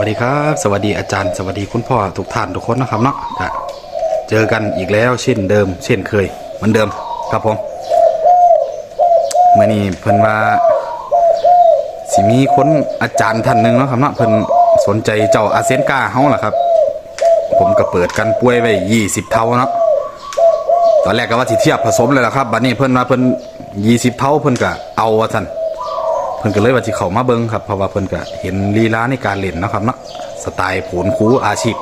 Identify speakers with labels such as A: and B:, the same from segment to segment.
A: วัสดีครับ สวัสดีอาจารย์ สวัสดีคุณพ่อทุกท่านทุกคนนะครับเนาะเจอกันอีกแล้วเช่นเดิม เช่นเคยเหมือนเดิมครับผมเมื่อนี้เพิ่นว่าสิมีคนอาจารย์ท่านหนึ่งเนาะครับเนาะเพิ่นสนใจเจ้าอาเซนกาเฮาล่ะครับ ผมก็เปิดกันป่วยไว้20เท่าเนาะตอนแรกก็ว่าสิเทียบผสมเลยล่ะครับบัดนี้เพิ่นว่าเพิ่น20เท่าเพิ่นก็เอาว่าซั่น เพิ่นก็เลยว่าสิเข้ามาเบิ่งครับเพราะว่าเพิ่นก็เห็นลีลาในการเล่นนะครับเนาะสไตล์ผนคูอาชีพ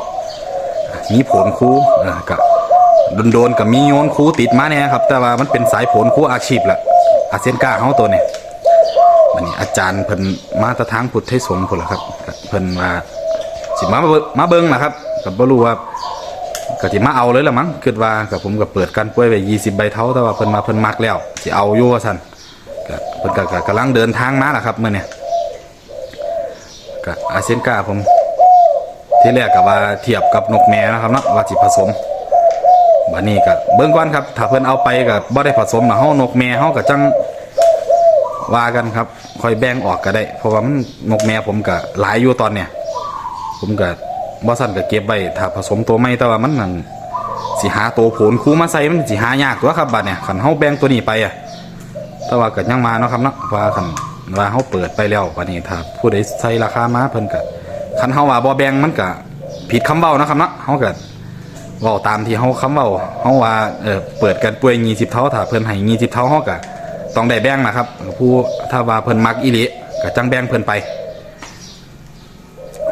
A: มีผนคูเออก็โดนๆก็มีโยนคูติดมาเนี่ยครับ แต่ว่ามันเป็นสายผนคูอาชีพแหละอาเซียนก้าเฮาตัวเนี่ยวันนี้อาจารย์เพิ่นมาตะทางพุทธให้สงฆ์พุ่นละครับเพิ่นว่าสิมามาเบิ่งล่ะครับก็บ่รู้ว่าก็สิมาเอาเลยละมั้งคิดว่ากับผมก็เปิดกันป่วยไว้20ใบเท่าแต่ว่าเพิ่นมาเพิ่นมักแล้วสิเอาอยู่ว่าซั่น ก็เพิ่นก็ก็กำลังเดินทางมาแหละครับเมื่อเนี่ยก็อาเซนกาผม ที่แรกก็ว่าเทียบกับนกแม่นะครับเนาะว่าสิผสมบัดนี้ก็เบิ่งก่อนครับถ้าเพิ่นเอาไปก็บ่ได้ผสมนะเฮานกแม่เฮาก็จังว่ากันครับค่อยแบ่งออกก็ได้ เพราะว่ามันนกแม่ผมก็หลายอยู่ตอนเนี้ยผมก็บ่สั่นก็เก็บไว้ถ้าผสมตัวใหม่แต่ว่ามันนั่นสิหาตัวผลคู่มาใส่มันสิหายากตัวครับบัดเนี่ยคันเฮาแบ่งตัวนี้ไปอะ แต่ว่าเก็ยังมาเนาะครับเนาะว่าคันว่าเขาเปิดไปแล้ววันนี้ถ้าผู้ใดใส่ราคามาเพิ่นก็คันเฮาว่าบ่แบ่งมันก็ผิดคำเว้านะครับเนาะเฮาก็เว้าตามที่เฮาคำเว้าเฮาว่าเออเปิดกันป่วย20เท่าถ้าเพิ่นให้20เท่าเฮาก็ต้องได้แบ่งนะครับผู้ถ้าว่าเพิ่นมักอีหลีก็จังแบ่งเพิ่นไป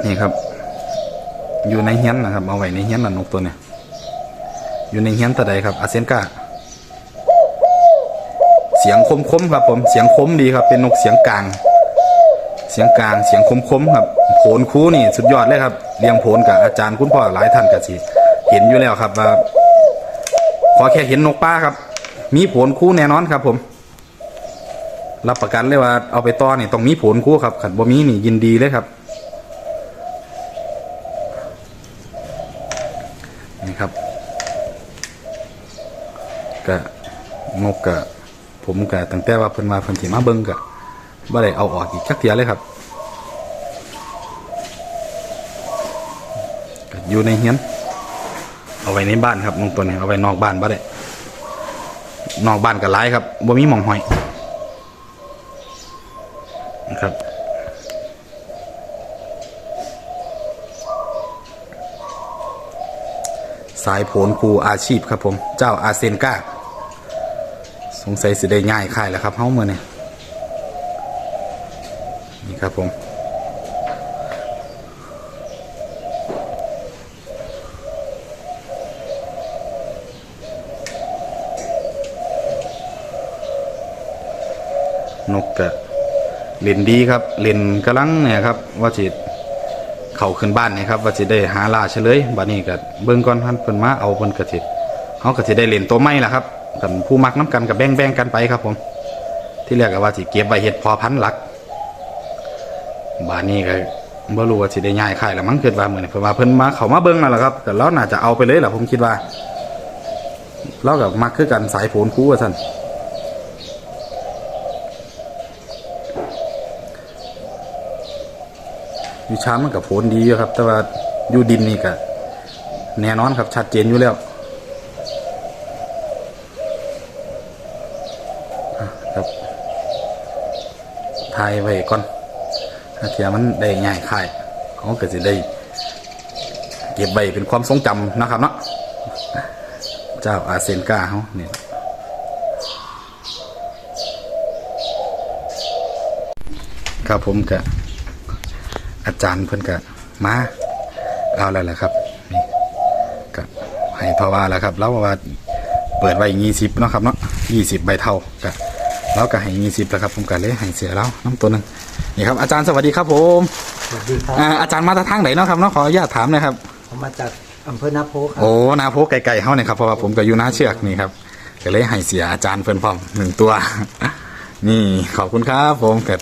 A: นี่ครับ อยู่ในเฮียนนะครับ เอาไว้ในเฮียนน่ะนกตัวเนี้ยอยู่ในเฮียนตะใดครับอาเซนกา เสียงคมๆครับผมเสียงคมดีครับ เป็นนกเสียงกลาง เสียงกลางเสียงคมๆครับโผนคูนี่สุดยอดเลยครับเลี้ยงโผนกับอาจารย์คุณพ่อหลายท่านก็สิเห็นอยู่แล้วครับว่าขอแค่เห็นนกป้าครับ มีโผนคูแน่นอนครับ ผม รับประกันเลยว่าเอาไปต้อนี่ต้องมีโผนคูครับขันบ่มีนี่ยินดีเลยครับนี่ครับก็นกกะ ผมกะตั้งแต่ว่าเพิ่นมาเพิ่นสิมาเบิ่งกะบ่ได้เอาออกอีกจักเทียเลยครับก็อยู่ในเฮียน เอาไว้ในบ้านครับนกตัวนี้เอาไว้นอกบ้านบ่ได้นอกบ้านก็หลายครับบ่มีหม่องห้อยนะครับสายโผนครูอาชีพครับผม เจ้าอาเซนกา สงสัยสิได้ง่ายค่ายแล้วครับเฮ้ามือเนี่ยนี่ครับผมนกกะเล่นดีครับเล่นกำลังเนี่ยครับว่าจิตเข้าขึ้นบ้านเนี่ยครับ ว่าจิได้หาลาเฉลยบัดนี้ก็เบิ่งก่อนท่านเพิ่นมาเอาเพิ่นกระสิเขาก็สิได้เล่นตัวใหม่ล่ะครับ กันผู้มักน้ำกันกับแบ่งแบ่งกันไปครับผม ที่แรกก็ว่าสิเก็บไว้เฮ็ดพอพันธุ์หลัก บานนี้ก็บ่รู้ว่าสิได้ย้ายค่ายแล้วมั้งคิดว่าเหมือนี้เพิ่นว่าเพิ่นมาเขามาเบิ่งนั่นแหละครับก็เราน่าจะเอาไปเลยล่ะผมคิดว่าเราก็มักคือกันสายโผนคู่ว่าซั่นอยู่ชามมันก็โผนดีอยู่ครับ แต่ว่าอยู่ดินนี่ก็แน่นอนครับชัดเจนอยู่แล้ว ครับทายไว้ก่อนถ้าเทียมันได้ง่ายค่ายเขาก็จะได้เก็บใบเป็นความทรงจำนะครับเนาะเจ้าอาเซนกาเขาเนี่ยครับผมกะอาจารย์เพิ่อนกะมาเอาแล้วแหละครับนี่กะให้ภาวาแล้วครับแล้วว่าเปิดไว้ยี่สิบเนาะครับเนาะยี่สิบใบเท่าก็ แล้วก็ให้ยี่สิบแล้วครับผมก็เลยให้เสียแล้วน้ำตัวหนึงนี่ครับอาจารย์สวัสดีครับผม
B: สวัสดีครับ
A: อ่าอาจารย์มาจากทางไหนเนาะครับเนาะขออนุญาตถามหนะครับ
B: ผมมาจากอำเภอนาโพครับ
A: โอ้นาโพไก่ๆเฮาเนี่ยครับเพราะว่าผมก็อยู่หน้าเชือกนี่ครับก็เลยให้เสียอาจารย์เพิ่นพร้อมหนึ่งตัว นี่ขอบคุณครับผมเกิด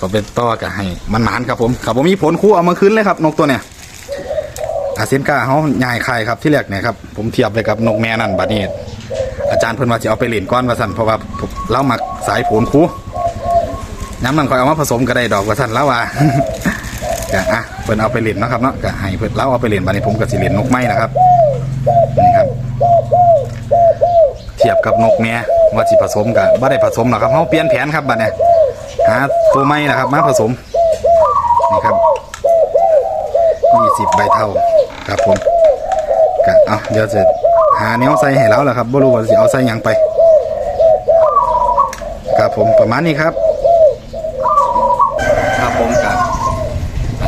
A: ก็เป็นต่อกับให้มันหมานครับผมครับผมมีผลคู่เอามาคืนเลยครับ นกตัวเนี่ยอาเซนกาเขาใหญ่ไข่ครับที่แรกเนี่ยครับผมเทียบไปกับนกแม่นั่นบัดนี้ อาจารย์เพิ่นว่าจะเอาไปเล่นก้อนว่าสันเพราะว่าเล่ามักสายผลคูน้ำมันคอยเอามาผสมก็ได้ดอกว่าสันแล้วว่าก็อะเพิ่นเอาไปเล่นเนะครับเนาะก็ให้เพิ่นเล่าเอาไปเล่นบัดนี้ผมก็สิเล่นนกไม้นะครับนี่ครับ เทียบกับนกแม่ว่าสิผสมกับบ่ได้ผสมหรอกครับเฮาเปลี่ยนแผนครับบัดเนี้ยหาตัวไม้นะครับ มาผสมนี่ครับ20ใบเท่าครับผมก็เอาเดี๋ยวจะ หาแนวใส่ให้แล้วแหละครับบ่รู้ว่าสิเอาใส่ยังไปครับผมประมาณนี้ครับครับผมกับ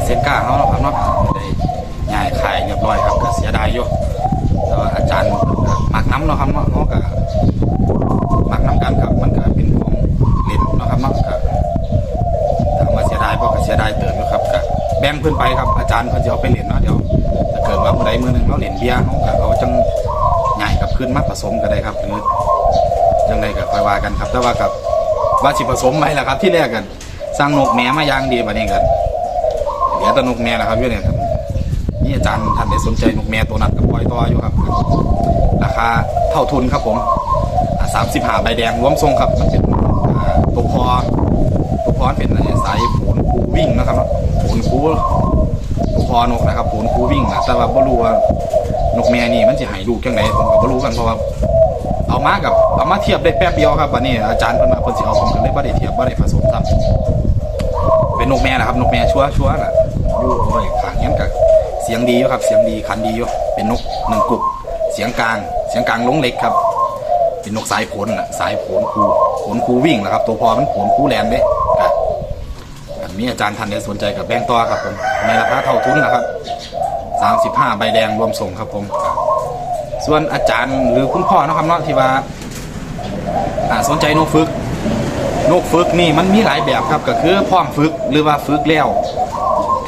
A: เซนก้าเขาเนาะครับเนาะได้ย้ายขายเรียบร้อยครับก็เสียดายอยู่แต่ว่าอาจารย์หมักน้ำเนาะครับเนาะเขาก็มักน้ำกันครับมันก็เป็นของเล่นเนาะครับเนาะก็ถามว่าเสียดายบ่ก็เสียดายเติมอยู่ครับก็แบ่งเพิ่อนไปครับอาจารย์เพิ่นจะเอาไปเล่นเนาะเดี๋ยวถ้าเกิดว่าเมื่อใดมือหนึงเราเล่นเบียร์เขาก็เอาจัง ขึ้นมาผสมก็ได้ครับหรือจังไดก็ค่อยว่ากันครับ แต่ว่ากับว่าสิผสมไหมล่ะครับ ที่แรกกันสร้างนกแม่มาอย่างดีบัดนี้กันเดี๋ยวตนกแม่นะครับอยู่เนี่ยครับนี่อาจารย์ท่านได้สนใจนกแม่ตัวนั้นกับปล่อยต่ออยู่ครับ ราคาเท่าทุนครับผมสามสิบห้าใบแดงรวมทรงครับมันเป็นอ่าตัวพอตัวพอเป็นอะไรสายผนคูวิ่งนะครับผนคูตัวพอนกนะครับผนคูวิ่งนะแต่ว่าบ่รู้ว่า นกแม่นี่มันจะให้ลูกจังไหนผมก็บ่รู้กันเพราะว่าเอามากับเอามาเทียบได้แป๊บเดียวครับวันนี้อาจารย์เพิ่นมาเพิ่นสิเอาผมก็เลยบ่ได้เทียบบ่ได้ผสมซ้ำเป็นนกแม่นะครับนกแม่ชัวชัวน่ะอยู่โอ้ยขางเงี้ยกับเสียงดีอยู่ครับ เสียงดีคันดีอยู่เป็นนกหนึ่งกุกเสียงกลาง เสียงกลางลงเล็กครับเป็นนกสายผลน่ะสายผลคูผลคูวิ่งนะครับ ตัวพอมันผลคูแลนเด้อันนี้อาจารย์ทันได้สนใจกับแบงต่อครับผมในราคาเท่าทุนนะครับ 35 ใบแดงรวมส่งครับผมส่วนอาจารย์หรือคุณพ่อนะครับเนาะที่ว่าสนใจนกฝึกนกฝึกนี่มันมีหลายแบบครับก็คือพร้อมฝึกหรือว่าฝึกแล้ว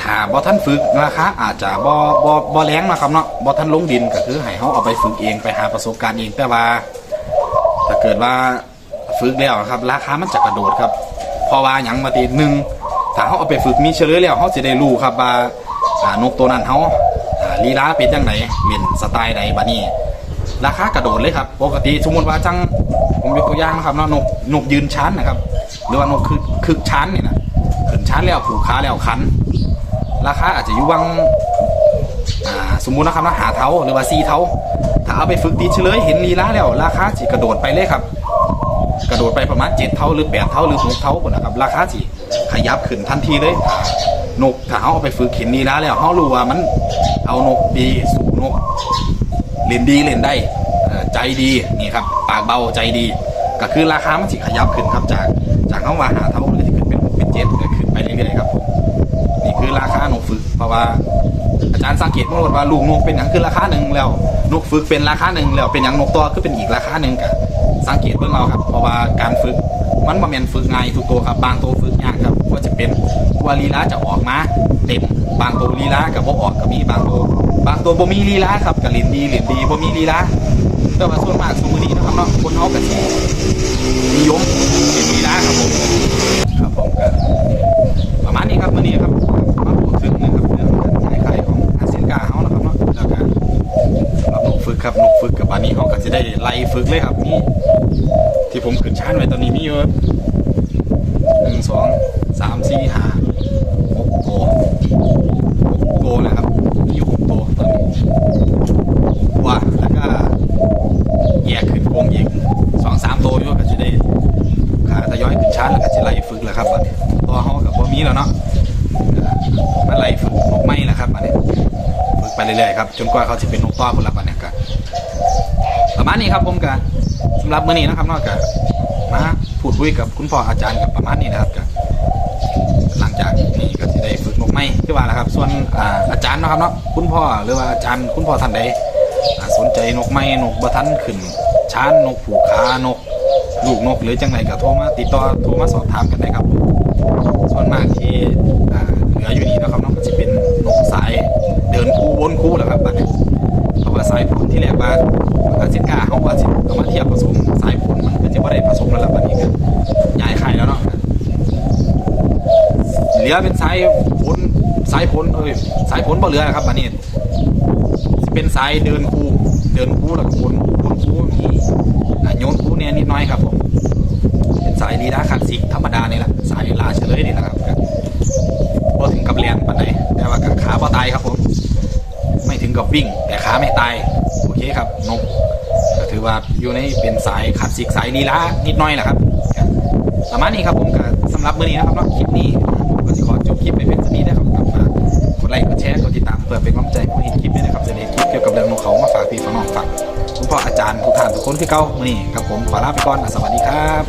A: ถ้าบ่ท่านฝึกราคาอาจจะบ่บ่บ่แรงนะครับเนาะบ่ท่านลงดินก็คือให้เฮาเอาไปฝึกเองไปหาประสบการณ์เองแต่ว่าถ้าเกิดว่าฝึกแล้วครับ ราคามันจะกระโดดครับเพราะว่าหยังมาตีหนึ่งถ้าเขาเอาไปฝึกมีเฉลยแล้วเขาจะได้รู้ครับว่านกตัวนั้นเขา ลีลาเป็นจังไหนเล่นสไตล์ใดบานี้ราคากระโดดเลยครับ ปกติสมมติว่าจังผมยกตัวอย่างนะครับเนาะนกนกยืนชั้นนะครับ หรือว่านกคือคึกชั้นนี่นะขึ้นชั้นแล้วผูกขาแล้วคัน ราคาอาจจะอยู่วังสมมุตินะครับนะหาเท้าหรือว่าซีเท้าถ้าเอาไปฝึกตีเฉลยเห็นลีลาแล้ว ราคาสิกระโดดไปเลยครับ กระโดดไปประมาณเจ็ดเท่าหรือแปดเท่าหรือหกเท่าคนนะครับราคาสิขยับขึ้นทันทีเลยนกถ้าเขาเอาไปฝึกเห็นลีลาแล้วเขารู้ว่ามันเอานกดีสู่นกเล่นดีเล่นได้ใจดีนี่ครับปากเบาใจดี ก็คือราคามันสิขยับขึ้นครับจากจากเขาว่าหาเท่าเลยที่ขึ้นเป็นหกเป็นเจ็ดขึ้นไปเรื่อยๆครับผมนี่คือราคานกฝึกเพราะว่าอาจารย์สังเกตมาว่าลูกนกเป็นอย่างคือราคาหนึ่งแล้วนกฝึกเป็นราคาหนึ่งแล้วเป็นอย่างนกตัวก็เป็นอีกราคาหนึ่งกับ สังเกตเบื้องเราครับ เพราะว่าการฝึกมันบ่แม่นฝึกง่ายทุกตัวครับ บางตัวฝึกยากครับก็จะเป็นว่าลีลาจะออกมาเต็มบางตัวลีลากับบ่ออกก็มีบางตัวบางตัวบ่มีลีลาครับกับลินดีลินดีบ่มีลีลาแต่ว่าส่วนมากสมมุตินี้นะครับเนาะคนเฮาก็สินิยมเป็นลีลาครับผมครับผมก็ประมาณนี้ครับมื่อนี้ ฝึกครับนกฝึกกับอันนี้เขาก็จะได้ไล่ฝึกเลยครับนี่ที่ผมขึ้นชานไว้ตอนนี้มีอยู่หนึ่งสองสามสี่ห้าหกตัวหกตัวนะครับมีอยู่หกตัวตอนนี้ว่าแล้วก็แยกขึ้นโกงอีกสองสามตัวอยู่ก็จะได้ขาทยอยขึ้นชาร์จแล้วก็จะไล่ฝึกแล้วครับบัดนี้ตัวเขากับบ่มีแล้วเนาะมาไล่ฝึกนกไม้แหละครับบัดนี้ ฝึกไปเรื่อยๆครับจนกว่าเขาจะเป็นนกต่อคนละบัดนี้ก็ประมาณนี้ครับผมก็สำหรับมื้อนี้นะครับนอกจากมาพูดคุยกับคุณพ่ออาจารย์กับประมาณนี้นะครับก็หลังจากนี้ก็จะได้ฝึกนกไม้ที่ว่าแหละครับ ส่วนอาอาจารย์นะครับเนาะคุณพ่อหรือว่าอาจารย์คุณพ่อท่านใดสนใจนกไม้นกบะทันขึ้นช้านนกผูกขานก ลูกนกหรือจังไรก็โทรมาติดต่อโทรมาสอบถามกันได้ครับ ส่วนมากที่เหลืออยู่นี่นะครับน้องก็จะเป็นนกสาย เดินคู่วนคู่แหละครับบัดนี้เพราะว่าสายผลที่แรกว่าอาสินกาเขาว่าสิเอามาเทียบผสมสายผลมันก็จะว่าได้ผสมแล้วล่ะบัดนี้กันย้ายไข่แล้วเนาะเหลือเป็นสายผลสายผลเอ้ยสายผลบ่เหลือครับบัดนี้เป็นสายเดินคู่เดินคู่แล้วก็วนวนคู่มีโยนคู่เนี่ยนิดหน้อยครับผมเป็นสายลีลาคลาสสิกธรรมดานี่แหละสายลาเฉลยนี่แหละครับก็บ่ถึงกับเรียน ปิ้ง แต่ขาไม่ตาย โอเคครับนกถือว่าอยู่ในเป็นสายขับสิกสายลีลานิดน้อยแหละครับประมาณนี้ครับผมกับสำหรับมื้อนี้นะครับเนาะคลิปนี้ก็จะขอจบคลิปไปเป็นสักนิดนะครับกดไลค์กดแชร์กดติดตามเพื่อเป็นกำลังใจผู้เห็นคลิปด้วยนะครับจะได้คลิปเกี่ยวกับเรื่องนกเขามาฝากพี่ฝากน้องฝากคุณพ่ออาจารย์ทุกท่านทุกคนที่เก้ามื้อนี้ครับผมขอลาไปก่อนสวัสดีครับ